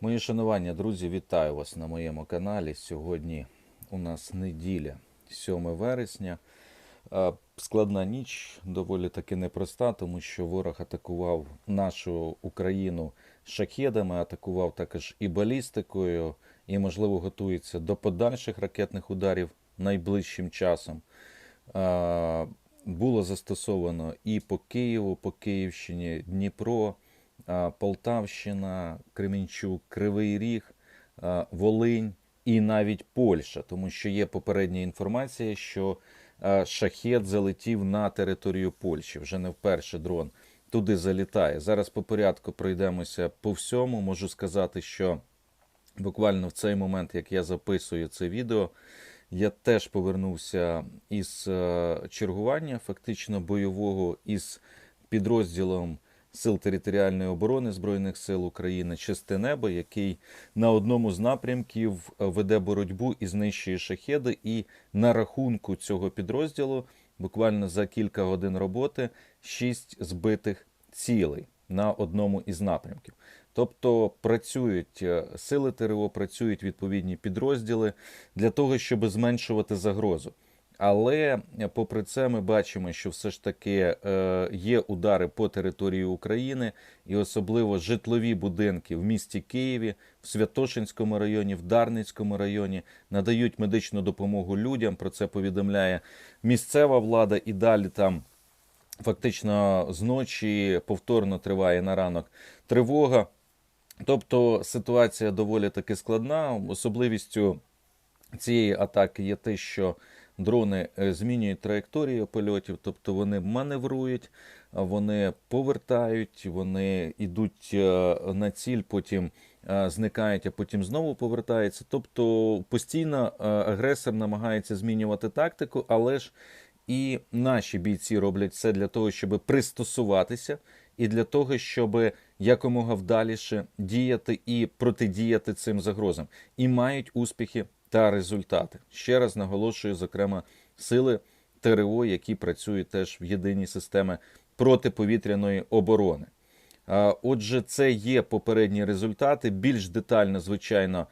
Мої шанування, друзі, вітаю вас на моєму каналі. Сьогодні у нас неділя, 7 вересня. Складна ніч, доволі таки непроста, тому що ворог атакував нашу Україну шахедами, атакував також і балістикою, і, можливо, готується до подальших ракетних ударів найближчим часом. Було застосовано і по Києву, по Київщині, Дніпро, Полтавщина, Кременчук, Кривий Ріг, Волинь і навіть Польща, тому що є попередня інформація, що шахет залетів на територію Польщі. Вже не вперше дрон туди залітає. Зараз по порядку пройдемося по всьому. Можу сказати, що буквально в цей момент, як я записую це відео, я теж повернувся із е, чергування, фактично бойового із підрозділом Сил територіальної оборони Збройних сил України Чисте небо, який на одному з напрямків е, веде боротьбу і знищує шахеди. І на рахунку цього підрозділу буквально за кілька годин роботи шість збитих цілей на одному із напрямків. Тобто працюють е, сили ТРО, працюють відповідні підрозділи для того, щоб зменшувати загрозу. Але е, попри це, ми бачимо, що все ж таки е, є удари по території України, і особливо житлові будинки в місті Києві, в Святошинському районі, в Дарницькому районі надають медичну допомогу людям. Про це повідомляє місцева влада, і далі там фактично зночі повторно триває на ранок тривога. Тобто ситуація доволі таки складна. Особливістю цієї атаки є те, що дрони е, змінюють траєкторію польотів, тобто вони маневрують, вони повертають, вони йдуть е, на ціль, потім е, зникають, а потім знову повертаються. Тобто постійно агресор намагається змінювати тактику, але ж і наші бійці роблять все для того, щоб пристосуватися, і для того, щоб якомога вдаліше діяти і протидіяти цим загрозам, і мають успіхи та результати. Ще раз наголошую, зокрема, сили ТРО, які працюють теж в єдиній системі протиповітряної оборони. Отже, це є попередні результати. Більш детально, звичайно,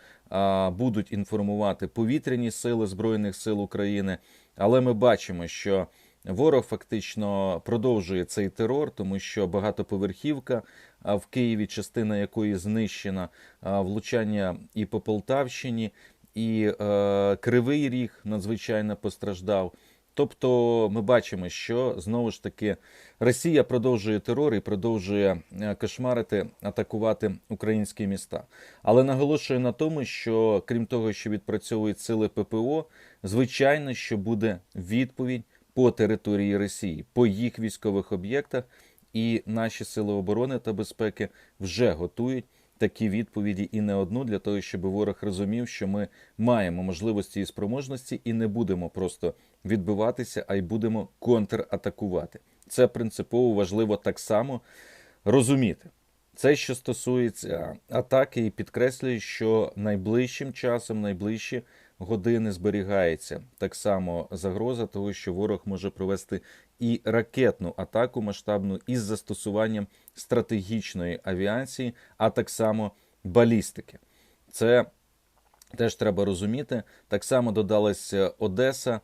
будуть інформувати повітряні сили Збройних сил України. Але ми бачимо, що ворог фактично продовжує цей терор, тому що багатоповерхівка в Києві, частина якої знищена, влучання і по Полтавщині, і е, Кривий Ріг надзвичайно постраждав. Тобто ми бачимо, що знову ж таки Росія продовжує терор і продовжує е, кошмарити, атакувати українські міста. Але наголошую на тому, що крім того, що відпрацьовують сили ППО, звичайно, що буде відповідь по території Росії, по їх військових об'єктах, і наші сили оборони та безпеки вже готують такі відповіді і не одну для того, щоб ворог розумів, що ми маємо можливості і спроможності, і не будемо просто відбиватися, а й будемо контратакувати. Це принципово важливо так само розуміти. Це, що стосується атаки, і підкреслюю, що найближчим часом, найближчі години зберігається так само загроза того, що ворог може провести і ракетну атаку масштабну із застосуванням стратегічної авіації, а так само балістики. Це теж треба розуміти. Так само додалася Одеса.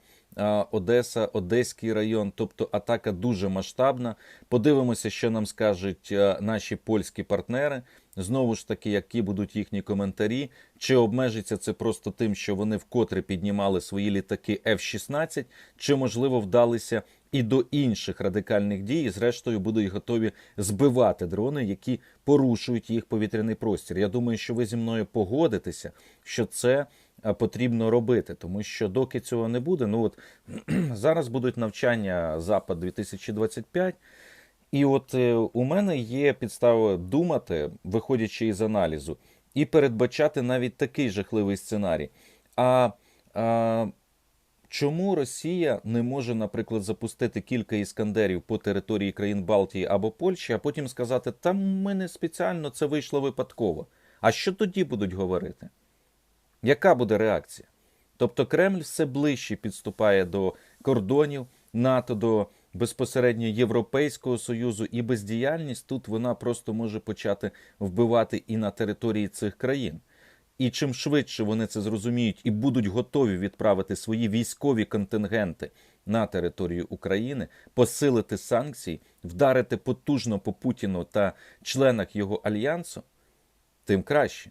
Одеса, Одеський район, тобто атака дуже масштабна. Подивимося, що нам скажуть наші польські партнери. Знову ж таки, які будуть їхні коментарі, чи обмежиться це просто тим, що вони вкотре піднімали свої літаки F-16, чи можливо вдалися і до інших радикальних дій, і зрештою будуть готові збивати дрони, які порушують їх повітряний простір. Я думаю, що ви зі мною погодитеся, що це потрібно робити, тому що доки цього не буде, ну от зараз будуть навчання Запад 2025. І от е, у мене є підстава думати, виходячи із аналізу, і передбачати навіть такий жахливий сценарій. А, а чому Росія не може, наприклад, запустити кілька іскандерів по території країн Балтії або Польщі, а потім сказати, та ми не спеціально це вийшло випадково. А що тоді будуть говорити? Яка буде реакція? Тобто Кремль все ближче підступає до кордонів НАТО, до безпосередньо Європейського Союзу і бездіяльність тут вона просто може почати вбивати і на території цих країн. І чим швидше вони це зрозуміють і будуть готові відправити свої військові контингенти на територію України, посилити санкції, вдарити потужно по Путіну та членах його альянсу, тим краще.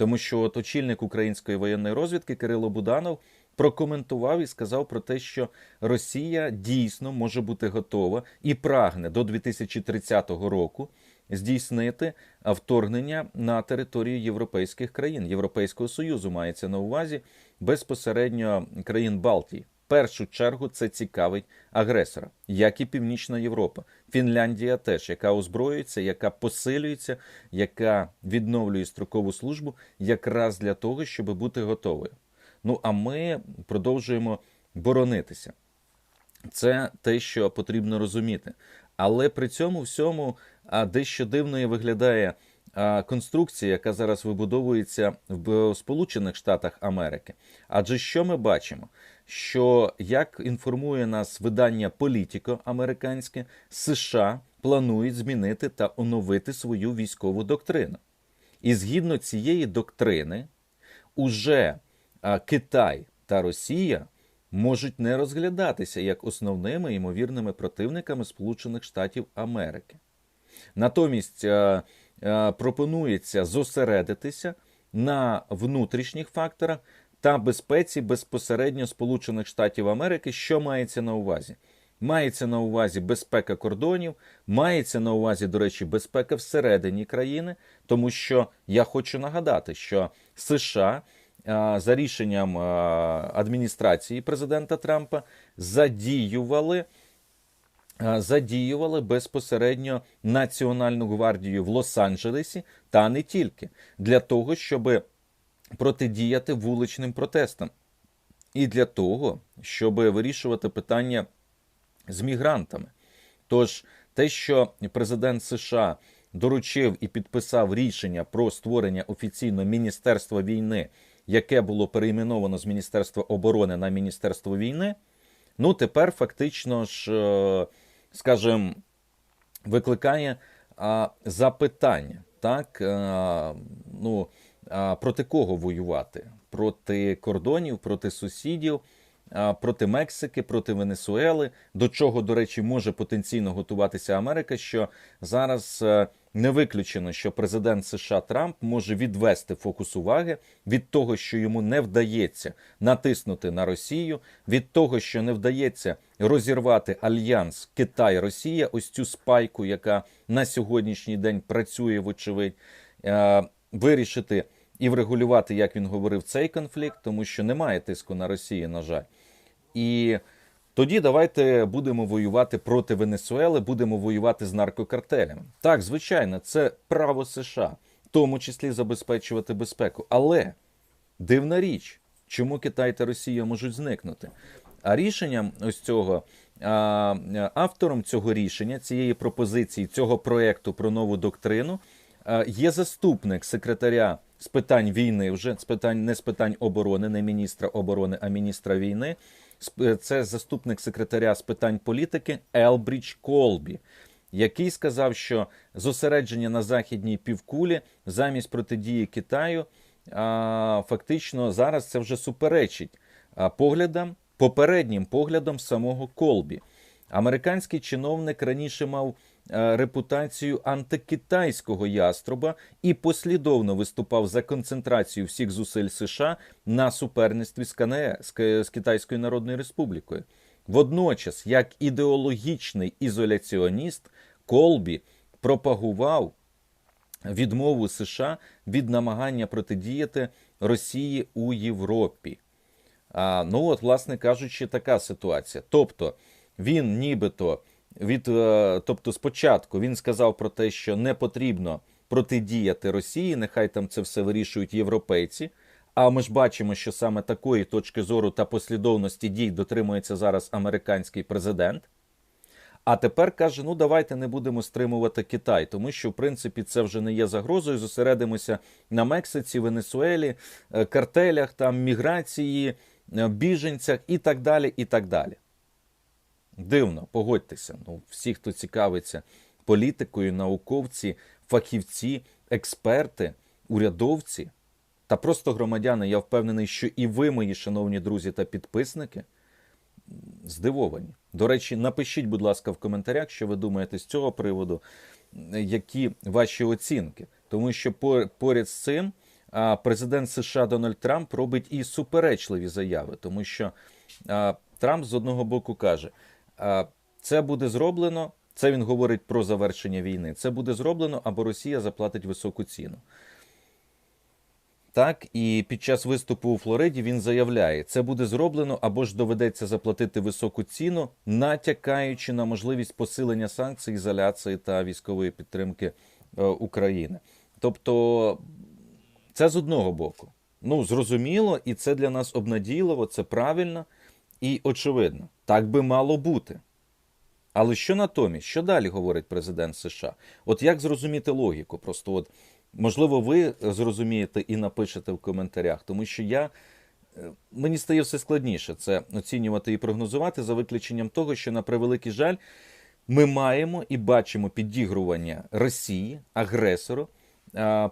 Тому що от очільник української воєнної розвідки Кирило Буданов прокоментував і сказав про те, що Росія дійсно може бути готова і прагне до 2030 року здійснити вторгнення на територію європейських країн. Європейського союзу мається на увазі безпосередньо країн Балтії. Першу чергу це цікавить агресора, як і Північна Європа. Фінляндія теж, яка озброюється, яка посилюється, яка відновлює строкову службу, якраз для того, щоб бути готовою. Ну а ми продовжуємо боронитися. Це те, що потрібно розуміти. Але при цьому всьому дещо дивною виглядає конструкція, яка зараз вибудовується в Сполучених Штатах Америки. Адже що ми бачимо? Що як інформує нас видання Політіко американське, США планують змінити та оновити свою військову доктрину. І згідно цієї доктрини, уже Китай та Росія можуть не розглядатися як основними ймовірними противниками Сполучених Штатів Америки. Натомість пропонується зосередитися на внутрішніх факторах та безпеці безпосередньо Сполучених Штатів Америки, що мається на увазі. Мається на увазі безпека кордонів, мається на увазі, до речі, безпека всередині країни, тому що я хочу нагадати, що США за рішенням адміністрації президента Трампа задіювали. Задіювали безпосередньо Національну гвардію в Лос-Анджелесі та не тільки для того, щоб протидіяти вуличним протестам, і для того, щоб вирішувати питання з мігрантами. Тож, те, що президент США доручив і підписав рішення про створення офіційно Міністерства війни яке було перейменовано з Міністерства оборони на Міністерство війни, ну тепер фактично ж, е, скажімо, викликає запитання, так, е, ну, проти кого воювати? Проти кордонів, проти сусідів, проти Мексики, проти Венесуели, до чого, до речі, може потенційно готуватися Америка, що зараз е, не виключено, що президент США Трамп може відвести фокус уваги від того, що йому не вдається натиснути на Росію, від того, що не вдається розірвати альянс Китай-Росія, ось цю спайку, яка на сьогоднішній день працює, вочевидь, е, вирішити і врегулювати, як він говорив, цей конфлікт, тому що немає тиску на Росію, на жаль. І тоді давайте будемо воювати проти Венесуели, будемо воювати з наркокартелями. Так, звичайно, це право США, в тому числі забезпечувати безпеку. Але дивна річ, чому Китай та Росія можуть зникнути. А рішенням ось цього автором цього рішення, цієї пропозиції, цього проекту про нову доктрину є заступник секретаря з питань війни, вже з питань не з питань оборони, не міністра оборони, а міністра війни. Е, це заступник секретаря з питань політики Елбріч Колбі, який сказав, що зосередження на західній півкулі замість протидії Китаю фактично зараз це вже суперечить поглядам, попереднім поглядам самого Колбі. Американський чиновник раніше мав Е, репутацію антикитайського яструба і послідовно виступав за концентрацію всіх зусиль США на суперництві з КНЕ з Китайською Народною Республікою. Водночас, як ідеологічний ізоляціоніст, Колбі пропагував відмову США від намагання протидіяти Росії у Європі. А, Ну от, власне кажучи, така ситуація. Тобто він нібито від, е, тобто, спочатку він сказав про те, що не потрібно протидіяти Росії, нехай там це все вирішують європейці. А ми ж бачимо, що саме такої точки зору та послідовності дій дотримується зараз американський президент. А тепер каже: ну давайте не будемо стримувати Китай, тому що в принципі це вже не є загрозою. Зосередимося на Мексиці, Венесуелі, е, картелях, там міграції, е, біженцях і так далі. і так далі. Дивно, погодьтеся. Ну, всі, хто цікавиться політикою, науковці, фахівці, експерти, урядовці та просто громадяни, я впевнений, що і ви, мої шановні друзі та підписники, здивовані. До речі, напишіть, будь ласка, в коментарях, що ви думаєте з цього приводу, які ваші оцінки. Тому що по- поряд з цим президент США Дональд Трамп робить і суперечливі заяви, тому що Трамп з одного боку каже, це буде зроблено. Це він говорить про завершення війни. Це буде зроблено, або Росія заплатить високу ціну. Так, і під час виступу у Флориді він заявляє, це буде зроблено або ж доведеться заплатити високу ціну, натякаючи на можливість посилення санкцій, ізоляції та військової підтримки е, України. Тобто, це з одного боку. Ну, зрозуміло, і це для нас обнадійливо, це правильно і очевидно. Так би мало бути. Але що натомість? Що далі говорить президент США? От як зрозуміти логіку? Просто от можливо, ви зрозумієте і напишете в коментарях, тому що я е, мені стає все складніше це оцінювати і прогнозувати за виключенням того, що на превеликий жаль, ми маємо і бачимо підігрування Росії, агресору,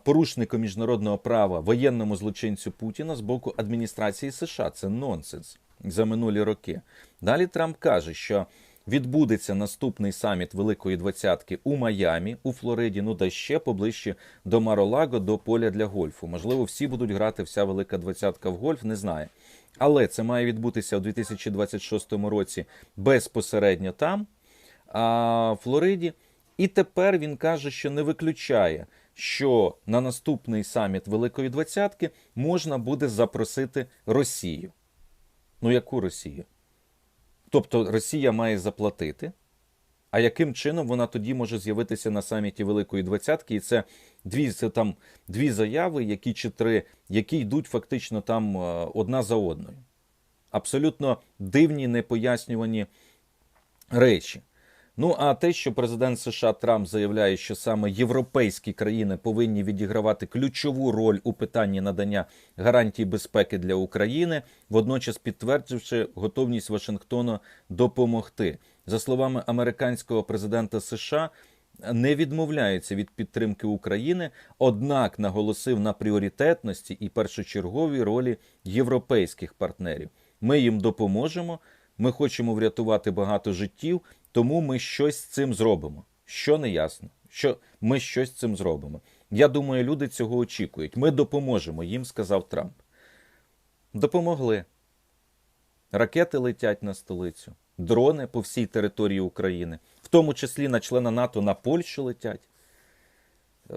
порушнику міжнародного права, воєнному злочинцю Путіна з боку адміністрації США. Це нонсенс за минулі роки. Далі Трамп каже, що відбудеться наступний саміт Великої Двадцятки у Майамі, у Флориді, ну да ще поближче до Маролаго, до поля для гольфу. Можливо, всі будуть грати вся Велика Двадцятка в гольф, не знаю. Але це має відбутися у 2026 році безпосередньо там, а, в Флориді. І тепер він каже, що не виключає, що на наступний саміт Великої Двадцятки можна буде запросити Росію. Ну, яку Росію? Тобто Росія має заплатити. А яким чином вона тоді може з'явитися на саміті Великої Двадцятки? І це дві це там дві заяви, які чи три, які йдуть фактично там е, одна за одною. Абсолютно дивні, непояснювані речі. Ну а те, що президент США Трамп заявляє, що саме європейські країни повинні відігравати ключову роль у питанні надання гарантій безпеки для України, водночас підтвердивши готовність Вашингтона допомогти. За словами американського президента США, не відмовляється від підтримки України, однак наголосив на пріоритетності і першочерговій ролі європейських партнерів. Ми їм допоможемо. Ми хочемо врятувати багато життів, тому ми щось з цим зробимо. Що не ясно, що ми щось з цим зробимо. Я думаю, люди цього очікують. Ми допоможемо їм, сказав Трамп. Допомогли. Ракети летять на столицю, дрони по всій території України, в тому числі на члена НАТО на Польщу летять. Е,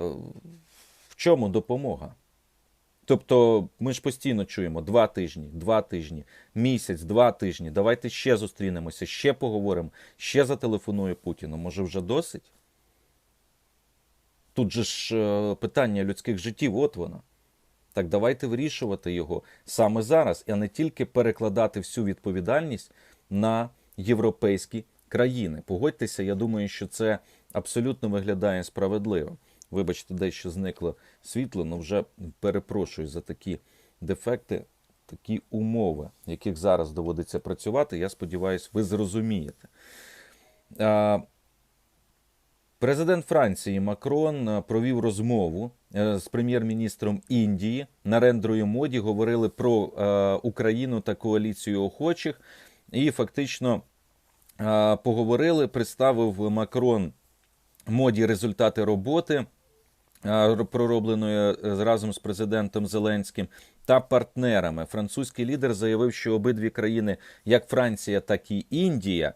В чому допомога? Тобто ми ж постійно чуємо два тижні, два тижні, місяць, два тижні. Давайте ще зустрінемося, ще поговоримо, ще зателефоную Путіну. Може, вже досить? Тут же ж е, питання людських життів, от воно. Так давайте вирішувати його саме зараз, а не тільки перекладати всю відповідальність на європейські країни. Погодьтеся, я думаю, що це абсолютно виглядає справедливо. Вибачте, дещо зникло світло, але вже перепрошую за такі дефекти, такі умови, яких зараз доводиться працювати. Я сподіваюся, ви зрозумієте. Президент Франції Макрон е, провів розмову е, з прем'єр-міністром Індії. Нарендрою моді говорили про е, Україну та коаліцію охочих, і фактично поговорили. Представив Макрон моді результати роботи, проробленої е, разом з президентом Зеленським та партнерами. Французький лідер заявив, що обидві країни, як Франція, так і Індія,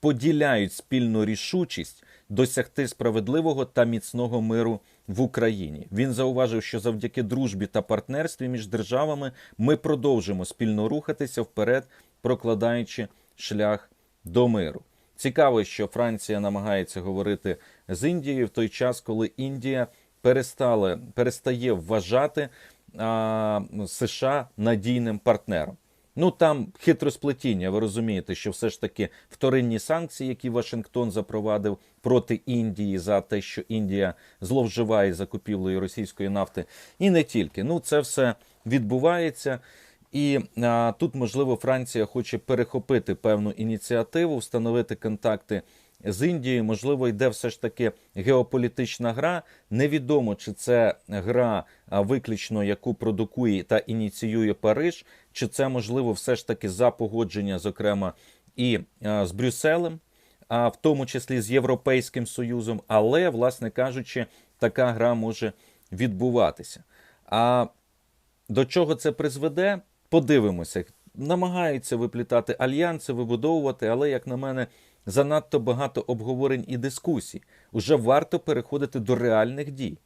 поділяють спільну рішучість досягти справедливого та міцного миру в Україні. Він зауважив, що завдяки дружбі та партнерстві між державами ми продовжимо спільно рухатися вперед, прокладаючи шлях до миру. Цікаво, що Франція намагається говорити з Індією в той час, коли Індія перестала, перестає вважати а, США надійним партнером. Ну там хитросплетіння, ви розумієте, що все ж таки вторинні санкції, які Вашингтон запровадив проти Індії за те, що Індія зловживає закупівлею російської нафти, і не тільки. Ну це все відбувається. І а, тут, можливо, Франція хоче перехопити певну ініціативу, встановити контакти з Індією. Можливо, йде все ж таки геополітична гра. Невідомо, чи це гра а, виключно, яку продукує та ініціює Париж, чи це можливо все ж таки за погодження, зокрема, і а, з Брюсселем, а в тому числі з Європейським Союзом. Але, власне кажучи, така гра може відбуватися. А до чого це призведе? Подивимося. Намагаються виплітати альянси, вибудовувати, але, як на мене, занадто багато обговорень і дискусій. Уже варто переходити до реальних дій.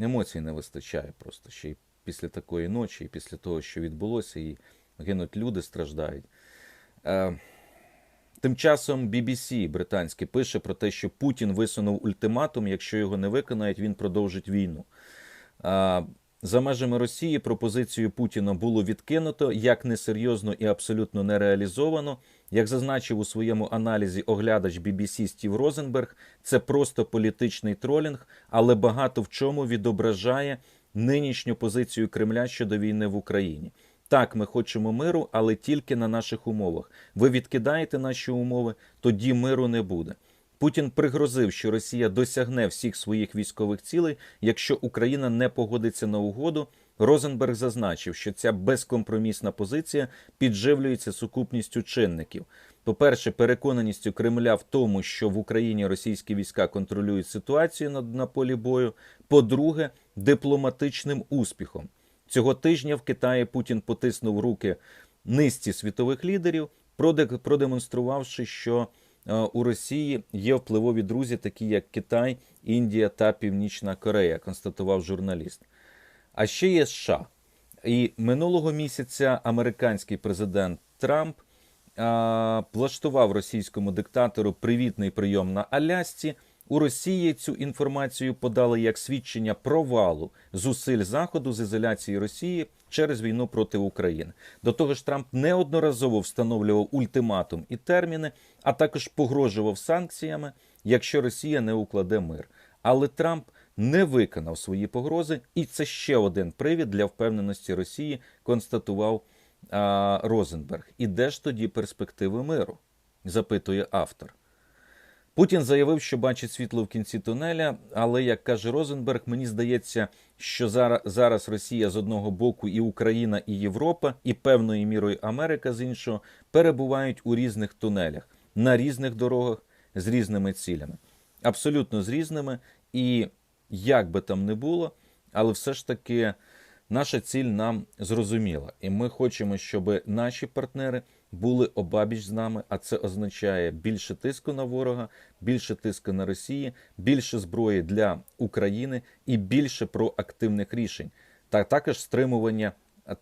Емоцій не вистачає просто ще й після такої ночі, і після того, що відбулося, і гинуть люди, страждають. Е, Тим часом BBC британське пише про те, що Путін висунув ультиматум. Якщо його не виконають, він продовжить війну. За межами Росії пропозицію Путіна було відкинуто як несерйозно і абсолютно нереалізовано. Як зазначив у своєму аналізі оглядач BBC Стів Розенберг, це просто політичний тролінг, але багато в чому відображає нинішню позицію Кремля щодо війни в Україні. Так, ми хочемо миру, але тільки на наших умовах. Ви відкидаєте наші умови, тоді миру не буде. Путін пригрозив, що Росія досягне всіх своїх військових цілей, якщо Україна не погодиться на угоду. Розенберг зазначив, що ця безкомпромісна позиція підживлюється сукупністю чинників. По-перше, переконаністю Кремля в тому, що в Україні російські війська контролюють ситуацію на, на полі бою. По-друге, дипломатичним успіхом. Цього тижня в Китаї Путін потиснув руки низці світових лідерів, проде- продемонструвавши, що е, у Росії є впливові друзі, такі як Китай, Індія та Північна Корея, констатував журналіст. А ще є США. І минулого місяця американський президент Трамп а, влаштував російському диктатору привітний прийом на Алясці. У Росії цю інформацію подали як свідчення провалу зусиль Заходу з ізоляції Росії через війну проти України. До того ж, Трамп неодноразово встановлював ультиматум і терміни, а також погрожував санкціями, якщо Росія не укладе мир. Але Трамп не виконав свої погрози, і це ще один привід для впевненості Росії, констатував а, Розенберг. І де ж тоді перспективи миру? запитує автор. Путін заявив, що бачить світло в кінці тунеля, але як каже Розенберг, мені здається, що зараз, Росія з одного боку, і Україна, і Європа, і певною мірою Америка з іншого перебувають у різних тунелях, на різних дорогах з різними цілями, абсолютно з різними. І як би там не було, але все ж таки наша ціль нам зрозуміла, і ми хочемо, щоб наші партнери були обабіч з нами, а це означає більше тиску на ворога, більше тиску на Росії, більше зброї для України і більше проактивних рішень, та також стримування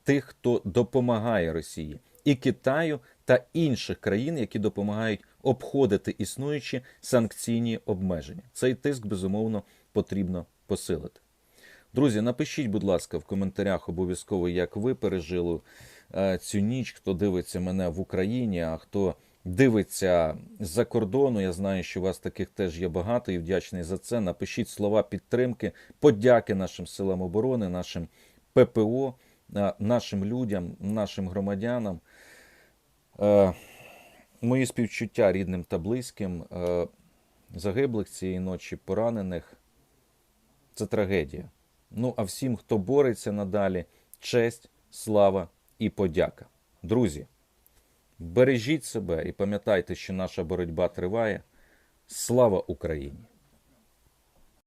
тих, хто допомагає Росії, і Китаю та інших країн, які допомагають обходити існуючі санкційні обмеження. Цей тиск безумовно потрібно посилити. Друзі, напишіть, будь ласка, в коментарях обов'язково, як ви пережили цю ніч, хто дивиться мене в Україні, а хто дивиться з-за кордону. Я знаю, що у вас таких теж є багато і вдячний за це. Напишіть слова підтримки, подяки нашим силам оборони, нашим ППО, е, нашим людям, нашим громадянам. Е, Мої співчуття рідним та близьким, е, загиблих цієї ночі, поранених. Це трагедія. Ну а всім, хто бореться надалі, честь, слава і подяка. Друзі, бережіть себе і пам'ятайте, що наша боротьба триває. Слава Україні!